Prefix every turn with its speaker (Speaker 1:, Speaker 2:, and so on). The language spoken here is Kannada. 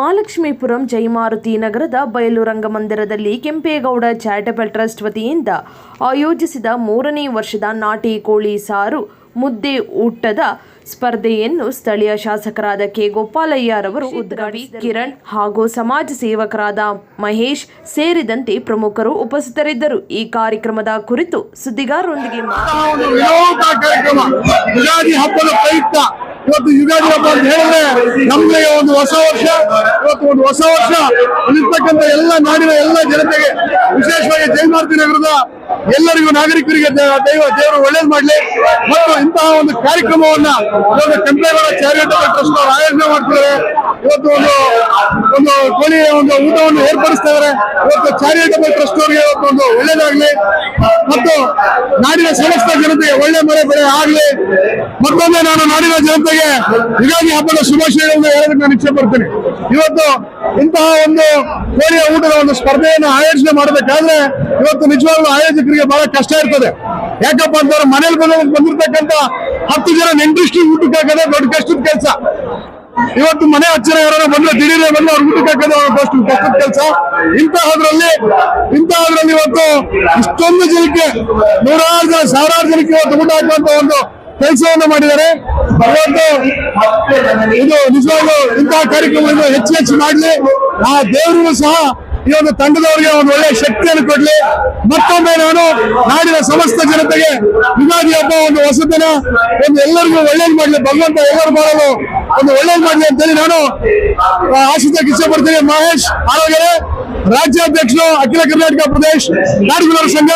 Speaker 1: ಮಹಾಲಕ್ಷ್ಮೀಪುರಂ ಜಯಮಾರುತಿ ನಗರದ ಬಯಲು ರಂಗಮಂದಿರದಲ್ಲಿ ಕೆಂಪೇಗೌಡ ಚಾರಿಟಬಲ್ ಟ್ರಸ್ಟ್ ವತಿಯಿಂದ ಆಯೋಜಿಸಿದ ಮೂರನೇ ವರ್ಷದ ನಾಟಿ ಕೋಳಿ ಸಾರು ಮುದ್ದೆ ಊಟದ ಸ್ಪರ್ಧೆಯನ್ನು ಸ್ಥಳೀಯ ಶಾಸಕರಾದ ಕೆ ಗೋಪಾಲಯ್ಯರವರು ಉದ್ಘಾಟಿ ಕಿರಣ್ ಹಾಗೂ ಸಮಾಜ ಸೇವಕರಾದ ಮಹೇಶ್ ಸೇರಿದಂತೆ ಪ್ರಮುಖರು ಉಪಸ್ಥಿತರಿದ್ದರು. ಈ ಕಾರ್ಯಕ್ರಮದ ಕುರಿತು ಸುದ್ದಿಗಾರರೊಂದಿಗೆ
Speaker 2: ಇವತ್ತು ಯುಗಾದಿ ಹಬ್ಬ ಅಂತ ಹೇಳಿದ್ರೆ ನಮ್ಗೆ ಒಂದು ಹೊಸ ವರ್ಷ, ಇವತ್ತು ಒಂದು ಹೊಸ ವರ್ಷ. ಅಲ್ಲಿರ್ತಕ್ಕಂಥ ಎಲ್ಲ ನಾಡಿನ ಎಲ್ಲ ಜನತೆಗೆ ವಿಶೇಷವಾಗಿ ಜಯಮಾರ್ತಿ ನಗರದ ಎಲ್ಲರಿಗೂ ನಾಗರಿಕರಿಗೆ ದೈವ ದೇವರು ಒಳ್ಳೇದು ಮಾಡಲಿ. ಮತ್ತು ಇಂತಹ ಒಂದು ಕಾರ್ಯಕ್ರಮವನ್ನ ಇವತ್ತು ಕೆಂಪೇಗೌಡ ಚಾರಿಟಬಲ್ ಟ್ರಸ್ಟ್ ಅವರು ಆಯೋಜನೆ ಮಾಡ್ತಿದ್ದಾರೆ. ಇವತ್ತು ಒಂದು ಒಂದು ಕೋಳಿಯ ಒಂದು ಊಟವನ್ನು ಏರ್ಪಡಿಸ್ತಾ ಇದ್ದಾರೆ. ಇವತ್ತು ಚಾರಿಟಬಲ್ ಟ್ರಸ್ಟ್ ಅವರಿಗೆ ಇವತ್ತು ಒಂದು ಒಳ್ಳೇದಾಗ್ಲಿ. ಮತ್ತು ನಾಡಿನ ಸಮಸ್ತ ಜನತೆಗೆ ಒಳ್ಳೆ ಮಳೆ ಬೆಳೆ ಆಗ್ಲಿ. ಮತ್ತೊಮ್ಮೆ ನಾನು ನಾಡಿನ ಜನತೆಗೆ ಯುಗಾದಿ ಹಬ್ಬದ ಶುಭಾಶಯಗಳನ್ನು ಹೇಳೋದಕ್ಕೆ ನಾನು ಇಚ್ಛೆ ಪಡ್ತೀನಿ. ಇವತ್ತು ಇಂತಹ ಒಂದು ಕೋಳಿಯ ಊಟದ ಒಂದು ಸ್ಪರ್ಧೆಯನ್ನು ಆಯೋಜನೆ ಮಾಡಬೇಕಾದ್ರೆ ಇವತ್ತು ನಿಜವಾಗ್ಲೂ ಆಯೋಜಕರಿಗೆ ಬಹಳ ಕಷ್ಟ ಇರ್ತದೆ. ಯಾಕಪ್ಪ ಅಂತಂದ್ರೆ ಮನೇಲಿ ಬಂದ ಬಂದಿರ್ತಕ್ಕಂಥ ಹತ್ತು ಜನ ನೆಂಟ್ರಿಷ್ಟು ಊಟಕ್ಕೆ ಹಾಕೋದೇ ದೊಡ್ಡ ಕಷ್ಟದ ಕೆಲಸ. ಇವತ್ತು ಮನೆ ಹಚ್ಚಿರ ಯಾರು ಬಂದ್ರೆ ದಿಢೀರ್ ಬಂದು ಅವ್ರ ಊಟಕ್ಕೆ ಹಾಕೋದು ಕಷ್ಟ ಕಷ್ಟದ ಕೆಲಸ. ಇಂತಹದ್ರಲ್ಲಿ ಇಂತಹದ್ರಲ್ಲಿ ಇವತ್ತು ಇಷ್ಟೊಂದು ಜನಕ್ಕೆ, ನೂರಾರು ಜನ ಸಾವಿರಾರು ಜನಕ್ಕೆ ಇವತ್ತು ಊಟ ಹಾಕುವಂತ ಒಂದು ಕೆಲಸವನ್ನು ಮಾಡಿದ್ದಾರೆ. ಇದು ನಿಜವಾಗ್ಲೂ ಇಂತಹ ಕಾರ್ಯಕ್ರಮವನ್ನು ಹೆಚ್ಚು ಹೆಚ್ಚು ಮಾಡಲಿ. ಆ ದೇವರಿಗೂ ಸಹ ಈ ಒಂದು ತಂಡದವರಿಗೆ ಒಂದು ಒಳ್ಳೆ ಶಕ್ತಿಯನ್ನು ಕೊಡ್ಲಿ. ಮತ್ತೊಮ್ಮೆ ನಾನು ನಾಡಿನ ಸಮಸ್ತ ಜನತೆಗೆ ಯುಗಾದಿ ಹಬ್ಬ ಒಂದು ಹೊಸದಿನ ಒಂದು ಎಲ್ಲರಿಗೂ ಒಳ್ಳೇದು ಮಾಡಲಿ. ಭಗವಂತ ಎಲ್ಲರೂ ಮಾಡಲು ಒಂದು ಒಳ್ಳೇದು ಮಾಡಲಿ ಅಂತೇಳಿ ನಾನು ಆಶಿಸಕ್ಕೆ ಇಚ್ಛೆ ಪಡ್ತೀನಿ ಮಹೇಶ್ ಆರೋಗ್ಯ ರಾಜ್ಯಾಧ್ಯಕ್ಷರು ಅಖಿಲ ಕರ್ನಾಟಕ ಪ್ರದೇಶ್ ನಾಡಿಗಳ ಸಂಘ.